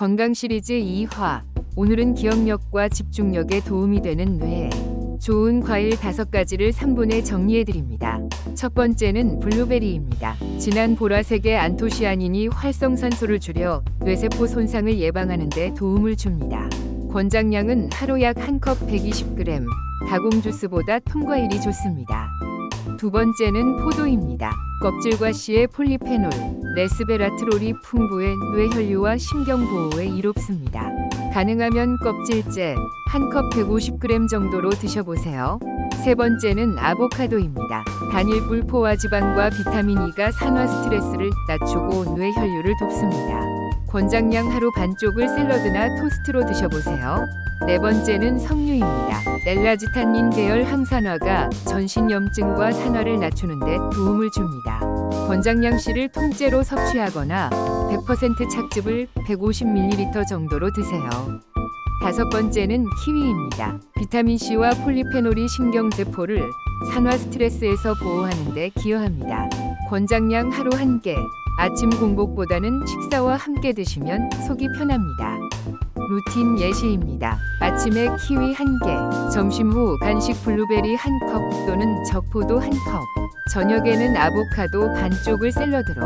건강 시리즈 2화. 오늘은 기억력과 집중력에 도움이 되는 뇌. 좋은 과일 5가지를 3분에 정리해 드립니다. 첫 번째는 블루베리입니다. 진한 보라색의 안토시아닌이 활성산소를 줄여 뇌세포 손상을 예방하는 데 도움을 줍니다. 권장량은 하루 약한컵 120g, 다공 주스보다 통과일이 좋습니다. 두 번째는 포도입니다. 껍질과 씨의 폴리페놀, 레스베라트롤이 풍부해 뇌혈류와 신경 보호에 이롭습니다. 가능하면 껍질째 한 컵 150g 정도로 드셔보세요. 세 번째는 아보카도입니다. 단일 불포화 지방과 비타민 E가 산화 스트레스를 낮추고 뇌혈류를 돕습니다. 권장량 하루 반쪽을 샐러드나 토스트로 드셔보세요. 네 번째는 석류입니다. 렐라지탄닌 계열 항산화가 전신염증과 산화를 낮추는 데 도움을 줍니다. 권장량 씨를 통째로 섭취하거나 100% 착즙을 150ml 정도로 드세요. 다섯 번째는 키위입니다. 비타민 C와 폴리페놀이 신경세포를 산화 스트레스에서 보호하는 데 기여합니다. 권장량 하루 한 개, 아침 공복보다는 식사와 함께 드시면 속이 편합니다. 루틴 예시입니다. 아침에 키위 한 개, 점심 후 간식 블루베리 한컵 또는 적포도 한 컵, 저녁에는 아보카도 반쪽을 샐러드로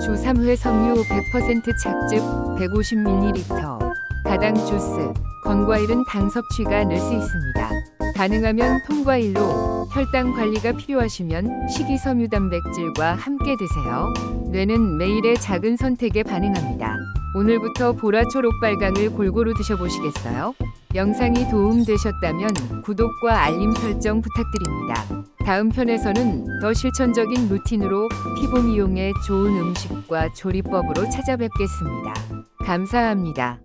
주 3회 석류 100% 착즙 150ml, 가당 주스, 건과일은 당 섭취가 늘 수 있습니다. 가능하면 통과일로 혈당 관리가 필요하시면 식이섬유 단백질과 함께 드세요. 뇌는 매일의 작은 선택에 반응합니다. 오늘부터 보라 초록 빨강을 골고루 드셔보시겠어요? 영상이 도움되셨다면 구독과 알림 설정 부탁드립니다. 다음 편에서는 더 실천적인 루틴으로 피부 미용에 좋은 음식과 조리법으로 찾아뵙겠습니다. 감사합니다.